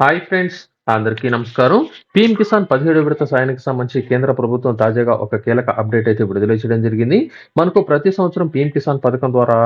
Hi friends అందరికీ నమస్కారం. PM Kisan పదిహేడు విడత సాయానికి సంబంధించి కేంద్ర ప్రభుత్వం తాజాగా ఒక కీలక అప్డేట్ అయితే విడుదల చేయడం జరిగింది. మనకు ప్రతి సంవత్సరం పీఎం కిసాన్ పథకం ద్వారా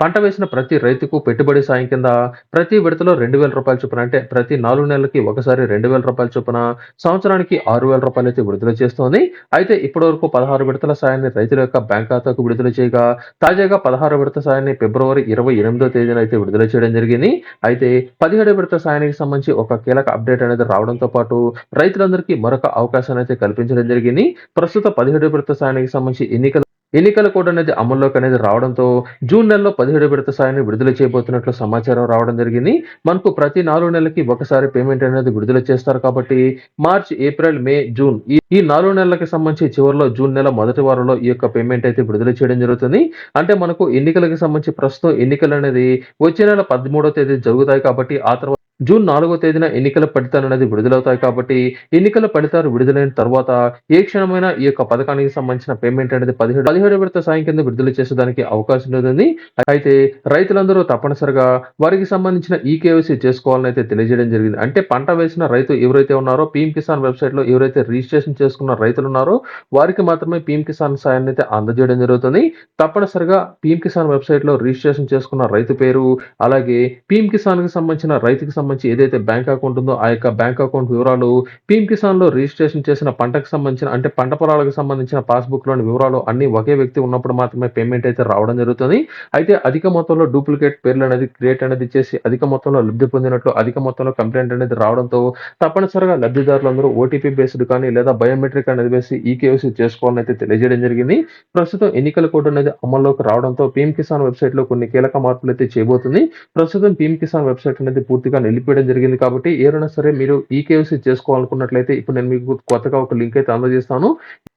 పంట వేసిన ప్రతి రైతుకు పెట్టుబడి సాయం కింద ప్రతి విడతలో రెండు వేల రూపాయల చొప్పున అంటే ప్రతి నాలుగు నెలలకి ఒకసారి రెండు వేల రూపాయల చొప్పున సంవత్సరానికి ఆరు వేల రూపాయలు అయితే విడుదల చేస్తోంది. అయితే ఇప్పటి వరకు పదహారు విడతల సాయాన్ని రైతుల యొక్క బ్యాంక్ ఖాతాకు విడుదల చేయగా తాజాగా పదహారు విడత సాయాన్ని ఫిబ్రవరి ఇరవై ఎనిమిదో తేదీన అయితే విడుదల చేయడం జరిగింది. అయితే పదిహేడు విడత సాయానికి సంబంధించి ఒక కీలక అప్డేట్ అనేది రావడంతో పాటు రైతులందరికీ మరొక అవకాశాన్ని అయితే కల్పించడం జరిగింది. ప్రస్తుత పదిహేడు విడత సాయానికి సంబంధించి ఎన్నికల ఎన్నికల కోడ్ అనేది అమల్లోకి అనేది రావడంతో జూన్ నెలలో పదిహేడు విడత సాయాన్ని విడుదల చేయబోతున్నట్లు సమాచారం రావడం జరిగింది. మనకు ప్రతి నాలుగు నెలలకి ఒకసారి పేమెంట్ అనేది విడుదల చేస్తారు కాబట్టి మార్చ్ ఏప్రిల్ మే జూన్ ఈ నాలుగు నెలలకి సంబంధించి చివరిలో జూన్ నెల మొదటి వారంలో ఈ యొక్క పేమెంట్ అయితే విడుదల చేయడం జరుగుతుంది. అంటే మనకు ఎన్నికలకు సంబంధించి ప్రస్తుతం ఎన్నికలు అనేది వచ్చే నెల పదమూడో తేదీ జరుగుతాయి కాబట్టి ఆ తర్వాత జూన్ నాలుగో తేదీన ఎన్నికల ఫలితాలు అనేది విడుదలవుతాయి కాబట్టి ఎన్నికల ఫలితాలు విడుదలైన తర్వాత ఏ క్షణమైనా ఈ యొక్క పథకానికి సంబంధించిన పేమెంట్ అనేది పదిహేడు పదిహేడు విడత సాయం కింద విడుదల చేసేదానికి అవకాశం ఉంటుంది అయితే రైతులందరూ తప్పనిసరిగా వారికి సంబంధించిన ఈ కేవైసీ చేసుకోవాలని అయితే తెలియజేయడం జరిగింది. అంటే పంట వేసిన రైతు ఎవరైతే ఉన్నారో పీఎం కిసాన్ వెబ్సైట్లో ఎవరైతే రిజిస్ట్రేషన్ చేసుకున్న రైతులు ఉన్నారో వారికి మాత్రమే పీఎం కిసాన్ సాయాన్ని అయితే అందజేయడం జరుగుతుంది. తప్పనిసరిగా పీఎం కిసాన్ వెబ్సైట్లో రిజిస్ట్రేషన్ చేసుకున్న రైతు పేరు అలాగే పీఎం కిసాన్కి సంబంధించిన రైతుకి సంబంధించి ఏదైతే బ్యాంక్ అకౌంట్ ఉందో ఆ యొక్క బ్యాంక్ అకౌంట్ వివరాలు పీఎం కిసాన్లో రిజిస్ట్రేషన్ చేసిన పంటకు సంబంధించిన అంటే పంట పొలాలకు సంబంధించిన పాస్బుక్లోని వివరాలు అన్ని ఒకే వ్యక్తి ఉన్నప్పుడు మాత్రమే పేమెంట్ అయితే రావడం జరుగుతుంది. అయితే అధిక మొత్తంలో డూప్లికేట్ పేర్లు అనేది క్రియేట్ అనేది చేసి అధిక మొత్తంలో లబ్ధి పొందినట్లు అధిక మొత్తంలో కంప్లైంట్ అనేది రావడంతో తప్పనిసరిగా లబ్ధిదారులందరూ ఓటీపీ బేస్డ్ కానీ లేదా బయోమెట్రిక్ అనేది వేసి ఈ చేసుకోవాలని అయితే తెలియజేయడం జరిగింది. ప్రస్తుతం ఎన్నికల కోడ్ అనేది అమల్లోకి రావడంతో పీఎం కిసాన్ వెబ్సైట్లో కొన్ని కీలక మార్పులు అయితే చేయబోతుంది. ప్రస్తుతం పీఎం కిసాన్ వెబ్సైట్ అనేది పూర్తిగా వెళ్ళిపోయడం జరిగింది కాబట్టి ఏదైనా సరే మీరు ఈ కేవైసీ చేసుకోవాలనుకున్నట్లయితే ఇప్పుడు నేను మీకు కొత్తగా ఒక లింక్ అయితే అందజేస్తాను.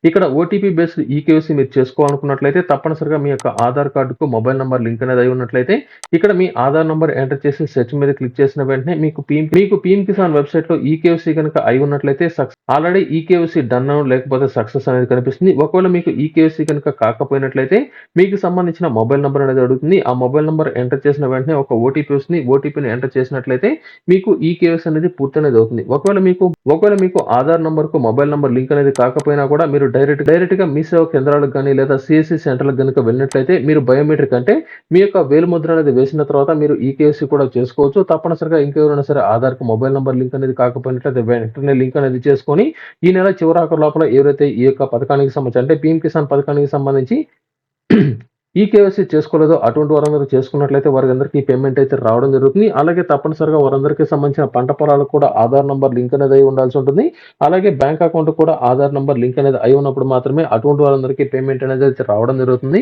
ఇక్కడ ఓటీపీ బేస్డ్ ఈ మీరు చేసుకోవాలనుకున్నట్లయితే తప్పనిసరిగా మీ యొక్క ఆధార్ కార్డుకు మొబైల్ నంబర్ లింక్ అనేది అయి ఉన్నట్లయితే ఇక్కడ మీ ఆధార్ నంబర్ ఎంటర్ చేసి సెర్చ్ మీద క్లిక్ చేసిన వెంటనే మీకు పీఎం మీకు పీఎం కిసాన్ వెబ్సైట్లో ఈ కనుక అయి ఉన్నట్లయితే ఆల్రెడీ ఈ డన్ లేకపోతే సక్సెస్ అనేది కనిపిస్తుంది. ఒకవేళ మీకు ఈ కేవైసీ కనుక కాకపోయినట్లయితే మీకు సంబంధించిన మొబైల్ నంబర్ అనేది అడుగుతుంది. ఆ మొబైల్ నంబర్ ఎంటర్ చేసిన వెంటనే ఒక ఓటీపీ వస్తుంది. ఓటీపీని ఎంటర్ చేసినట్లయితే మీకు ఈ కేవైసీ అనేది పూర్తి అనేది అవుతుంది. ఒకవేళ మీకు ఒకవేళ మీకు ఆధార్ నంబర్కు మొబైల్ నంబర్ లింక్ అనేది కాకపోయినా కూడా మీరు డైరెక్ట్ డైరెక్ట్గా మీ సేవ కేంద్రాలకు కానీ లేదా సిఎస్సి సెంటర్లకు కనుక వెళ్ళినట్లయితే మీరు బయోమెట్రిక్ అంటే మీ యొక్క వేలు ముద్ర అనేది వేసిన తర్వాత మీరు ఈ కేవైసీ కూడా చేసుకోవచ్చు. తప్పనిసరిగా ఇంకెవరైనా సరే ఆధార్కు మొబైల్ నెంబర్ లింక్ అనేది కాకపోయినట్లయితే వెంటనే లింక్ అనేది చేసుకొని ఈ నెల చివరాఖరు లోపల ఎవరైతే ఈ యొక్క పథకానికి సంబంధించి అంటే పీఎం కిసాన్ పథకానికి సంబంధించి ఈ కేవైసీ చేసుకోలేదో అటువంటి వారందరూ చేసుకున్నట్లయితే వారందరికీ పేమెంట్ అయితే రావడం జరుగుతుంది. అలాగే తప్పనిసరిగా వారందరికీ సంబంధించిన పంట పొలాలకు కూడా ఆధార్ నంబర్ లింక్ అనేది అయి ఉండాల్సి ఉంటుంది. అలాగే బ్యాంక్ అకౌంట్ కూడా ఆధార్ నంబర్ లింక్ అనేది అయి ఉన్నప్పుడు మాత్రమే అటువంటి వారందరికీ పేమెంట్ అనేది అయితే రావడం జరుగుతుంది.